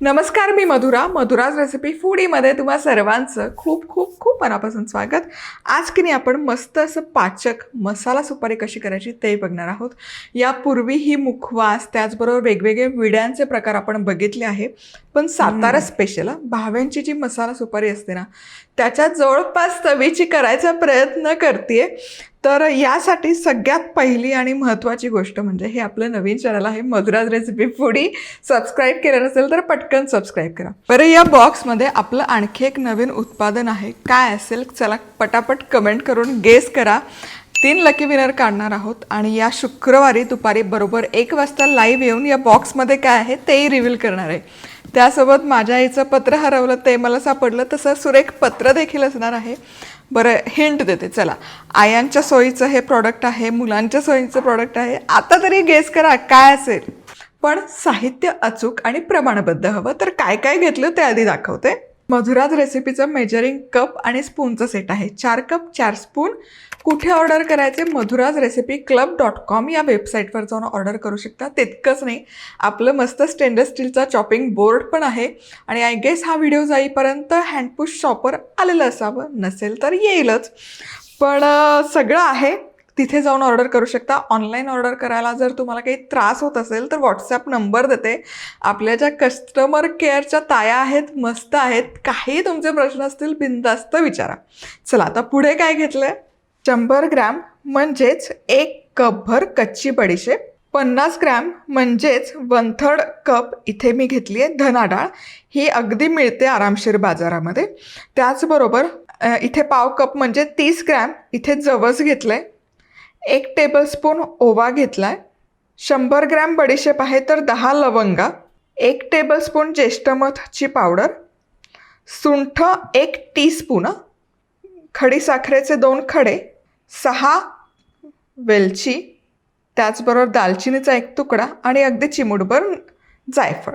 नमस्कार मी मधुरा. मधुराज रेसिपी फूडीमध्ये तुम्हा सर्वांचं खूप खूप खूप मनापासून स्वागत. आज की नाही आपण मस्त असं पाचक मसाला सुपारी कशी करायची ते बघणार आहोत. यापूर्वी ही मुखवास त्याचबरोबर वेगवेगळे विड्यांचे प्रकार आपण बघितले आहे. पण सातारा स्पेशल भाव्यांची जी मसाला सुपारी असते ना त्याच्यात जवळपास चवीची करायचा प्रयत्न करते तर यासाठी सगळ्यात पहिली आणि महत्त्वाची गोष्ट म्हणजे हे आपलं नवीन चॅनल आहे मधुराज रेसिपी फुडी सबस्क्राईब केलं नसेल तर पटकन सबस्क्राईब करा. बरं या बॉक्समध्ये आपलं आणखी एक नवीन उत्पादन आहे. काय असेल चला पटापट कमेंट करून गेस करा. तीन लकी विनर काढणार आहोत आणि या शुक्रवारी दुपारी बरोबर एक वाजता लाईव्ह येऊन या बॉक्समध्ये काय आहे तेही रिव्हील करणार आहे. त्यासोबत माझ्या आईचं पत्र हरवलं ते मला सापडलं तसं सुरेख पत्र देखील असणार आहे. बरं हिंट देते चला. आयांच्या सोयीचं हे प्रॉडक्ट आहे मुलांच्या सोयीचं प्रॉडक्ट आहे. आता तरी गेस करा काय असेल? पण साहित्य अचूक आणि प्रमाणबद्ध हवं तर काय काय घेतलं ते आधी दाखवते. मधुराज रेसिपीचं मेजरिंग कप आणि स्पूनचं सेट आहे. चार कप चार स्पून कुठे ऑर्डर करायचे? Madhura's recipe club dot com या वेबसाईटवर जाऊन ऑर्डर करू शकता. तितकंच नाही आपलं मस्त स्टेनलेस स्टीलचा चॉपिंग बोर्ड पण आहे. आणि आय गेस हा व्हिडिओ जाईपर्यंत हँडपुश शॉपर आलेलं असावं. नसेल तर येईलच. पण सगळं आहे. तिथे जाऊन ऑर्डर करू शकता. ऑनलाईन ऑर्डर करायला जर तुम्हाला काही त्रास होत असेल तर व्हॉट्सॲप नंबर देते. आपल्या ज्या कस्टमर केअरच्या ताया आहेत मस्त आहेत काही तुमचे प्रश्न असतील बिंदास्त विचारा. चला आता पुढे काय घेतलं आहे शंभर ग्रॅम म्हणजेच एक कपभर कच्ची बडीशेप. पन्नास ग्रॅम म्हणजेच वन थर्ड कप इथे मी घेतली आहे धना डाळ. ही अगदी मिळते आरामशीर बाजारामध्ये. त्याचबरोबर इथे पाव कप म्हणजे तीस ग्रॅम इथे जवस घेतलं आहे एक टेबलस्पून ओवा घेतला आहे शंभर ग्रॅम बडीशेप आहे तर दहा लवंगा एक टेबलस्पून ज्येष्ठमधची पावडर सुंठ एक टीस्पून खडीसाखरेचे दोन खडे सहा वेलची त्याचबरोबर दालचिनीचा एक तुकडा आणि अगदी चिमुटभर जायफळ.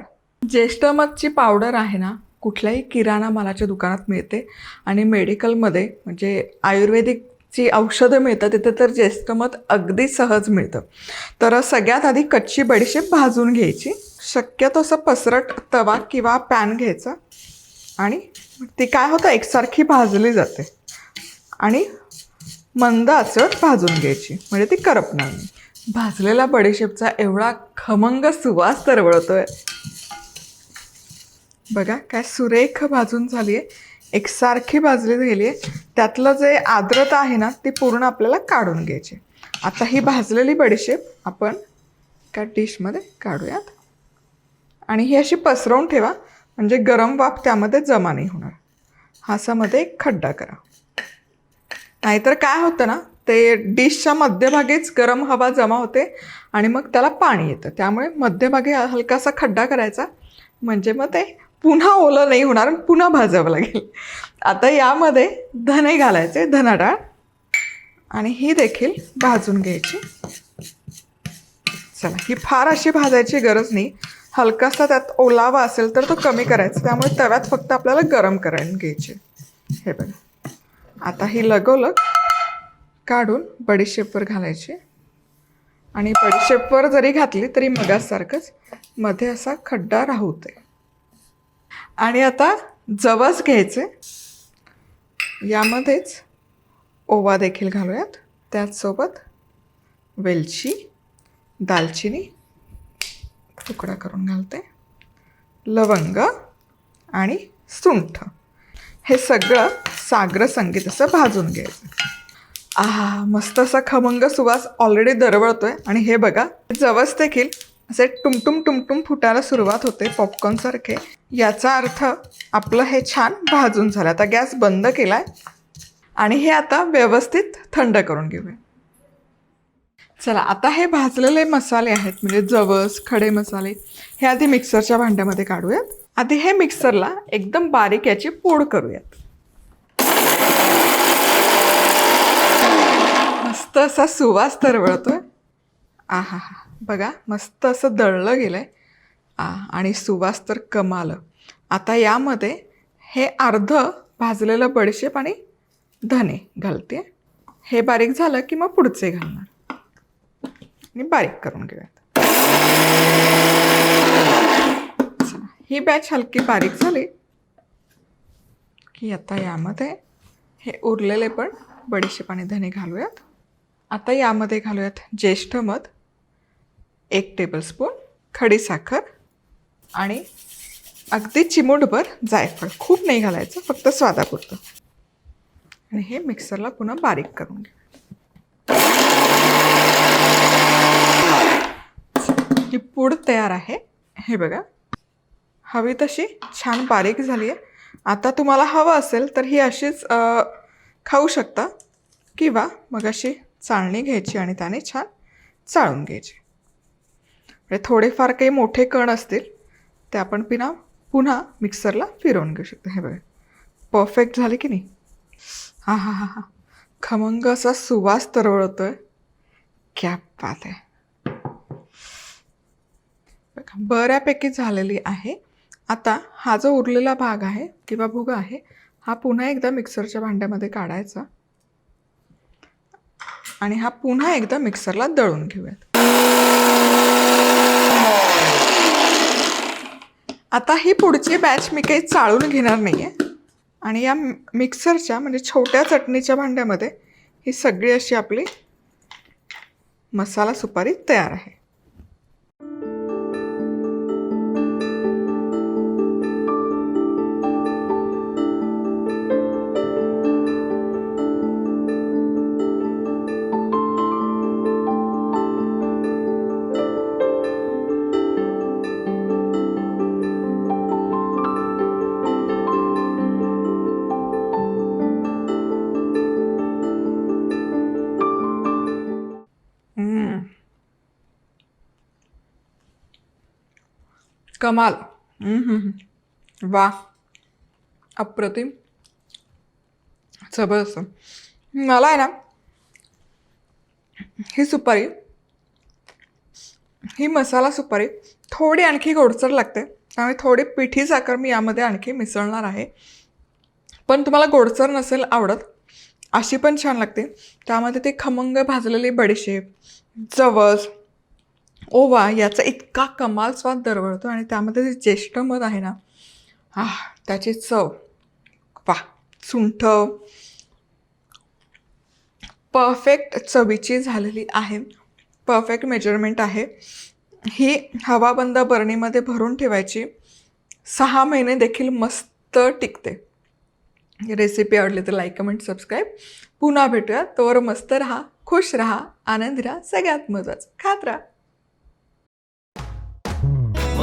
ज्येष्ठमधची पावडर आहे ना कुठल्याही किराणा मालाच्या दुकानात मिळते आणि मेडिकलमध्ये म्हणजे आयुर्वेदिक जी औषधं मिळतात तिथे तर ज्येष्ठमत अगदी सहज मिळतं. तर सगळ्यात आधी कच्ची बडीशेप भाजून घ्यायची. शक्यतो असं पसरट तवा किंवा पॅन घ्यायचा. आणि ती काय होतं एकसारखी भाजली जाते. आणि मंद आचट भाजून घ्यायची. म्हणजे ती करपणार नाही. भाजलेला बडीशेपचा एवढा खमंग सुवास तरवळतोय. बघा काय सुरेख भाजून झाली आहे एकसारखी भाजली गेली आहे त्यातलं जे आर्द्रता आहे ना ती पूर्ण आपल्याला काढून घ्यायची. आता ही भाजलेली बडीशेप आपण एका डिशमध्ये काढूयात. आणि ही अशी पसरवून ठेवा म्हणजे गरम वाफ त्यामध्ये जमा नाही होणार. हासामध्ये एक खड्डा करा. नाहीतर काय होतं ना ते डिशच्या मध्यभागीच गरम हवा जमा होते आणि मग त्याला पाणी येतं. त्यामुळे मध्यभागी हलकासा खड्डा करायचा. म्हणजे मग ते पुन्हा ओलं नाही होणार आणि पुन्हा भाजावं लागेल. आता यामध्ये धने घालायचे धना डाळ आणि ही देखील भाजून घ्यायची. चला ही फार अशी भाजायची गरज नाही. हलकासा त्यात ओलावा असेल तर तो कमी करायचा. त्यामुळे तव्यात फक्त आपल्याला गरम करायला घ्यायचे. हे बघा. आता ही लगोलग काढून बडीशेपवर घालायची. आणि बडीशेपवर जरी घातली तरी मगासारखंच मध्ये असा खड्डा राहते आणि आता जवस घ्यायचे. यामध्येच ओवा देखील घालूयात. त्याचसोबत वेलची दालचिनी तुकडा करून घालते. लवंग आणि सुंठ. हे सगळं सागर संगीत असं भाजून घ्यायचं. आहा मस्त असा खमंग सुवास ऑलरेडी दरवळतोय. आणि हे बघा जवस देखील असे टुमटुम टुमटुम फुटायला सुरुवात होते पॉपकॉर्नसारखे याचा अर्थ आपलं हे छान भाजून झालं. आता गॅस बंद केलाय. आणि हे आता व्यवस्थित थंड करून घेऊया. चला आता हे भाजलेले मसाले आहेत. म्हणजे जवस खडे मसाले हे आधी मिक्सरच्या भांड्यामध्ये काढूयात. आधी हे मिक्सरला एकदम बारीक याची पूड करूयात. मस्त असा सुवास तरवळतोय. आहा हा बघा मस्त असं दळलं गेलंय. आ आणि सुवास तर कमाल. आता यामध्ये हे अर्ध भाजलेलं बडीशेप आणि धने घालते. हे बारीक झालं की मग पुढचे घालणार. आणि बारीक करून घेऊयात. ही बॅच हलकी बारीक झाली की आता यामध्ये हे उरलेले पण बडीशेप आणि धने घालूयात. आता यामध्ये घालूयात ज्येष्ठ मध. एक टेबलस्पून खडीसाखर आणि अगदी चिमूटभर जायफळ. खूप नाही घालायचं फक्त स्वादापुरतं. आणि हे मिक्सरला पुन्हा बारीक करून घ्या. ही पूड तयार आहे. हे बघा. हवी तशी छान बारीक झाली आहे. आता तुम्हाला हवं असेल तर ही अशीच खाऊ शकता. किंवा मग अशी चाळणी घ्यायची आणि त्याने छान चाळून घ्यायची. म्हणजे थोडेफार काही मोठे कण असतील ते आपण पिना पुन्हा मिक्सरला फिरवून घेऊ शकतो. हे बघा. परफेक्ट झाले की नाही? हां हां हां हां. खमंग असा सुवास तरवळतोय. क्या बात आहे. बघा बऱ्यापैकी झालेली आहे. आता हा जो उरलेला भाग आहे किंवा भुगा आहे हा पुन्हा एकदा मिक्सरच्या भांड्यामध्ये काढायचा. आणि हा पुन्हा एकदा मिक्सरला दळून घेऊयात. आता ही पुढची बॅच मी काही चाळून घेणार नाही आहे आणि या मिक्सरच्या म्हणजे छोट्या चटणीच्या भांड्यामध्ये ही सगळी अशी आपली मसाला सुपारी तयार आहे. कमाल. वा. अप्रतिम. जबरदस्त. मला आहे ना ही सुपारी ही मसाला सुपारी थोडी आणखी गोडसर लागते. त्यामुळे थोडी पिठी साखर मी यामध्ये आणखी मिसळणार आहे. पण तुम्हाला गोडसर नसेल आवडत अशी पण छान लागते. त्यामध्ये ते खमंग भाजलेली बडीशेप जवस ओवा याचा इतका कमाल स्वाद दरवळतो आणि त्यामध्ये जे ज्येष्ठ मध आहे ना हा त्याची चव वा सुंठ परफेक्ट चवीची झालेली आहे. परफेक्ट मेजरमेंट आहे. ही हवाबंद बरणीमध्ये भरून ठेवायची. सहा महिने देखील मस्त टिकते. रेसिपी आवडली तर लाईक कमेंट सबस्क्राईब पुन्हा भेटूया. तोवर मस्त राहा खुश राहा आनंदी राहा सगळ्यात महत्त्वाचं खात राहा.